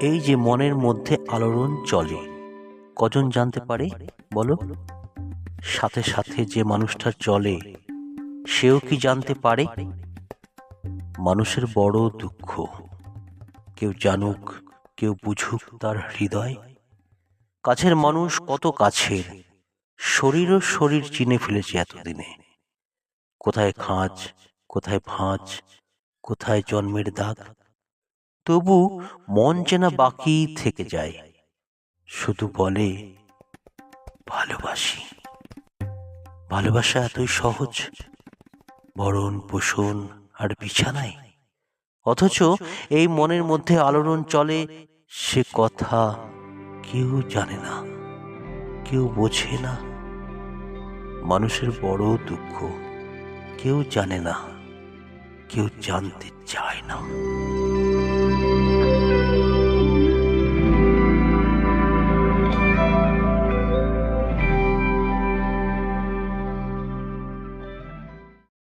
এই যে মনের মধ্যে আলোড়ন চলে, কজন জানতে পারে বলো? সাথে সাথে যে মানুষটা চলে, সেও কি জানতে পারে? মানুষের বড় দুঃখ, কেউ জানুক, কেউ বুঝুক তার হৃদয়। কাছের মানুষ কত কাছের, শরীরও শরীর চিনে ফেলেছে এতদিনে। কোথায় খাঁজ, কোথায় ভাঁজ কোথায় জন্মের দাগ তবু মন চেনা বাকি থেকে যায়। শুধু বলে ভালোবাসি। ভালোবাসা এতই সহজ বরণ পোষণ আর বিছানায়। অথচ এই মনের মধ্যে আলোড়ন চলে সে কথা কেউ জানে না কেউ বোঝে না। মানুষের বড় দুঃখ কেউ জানে না কেউ জানতে চায় না।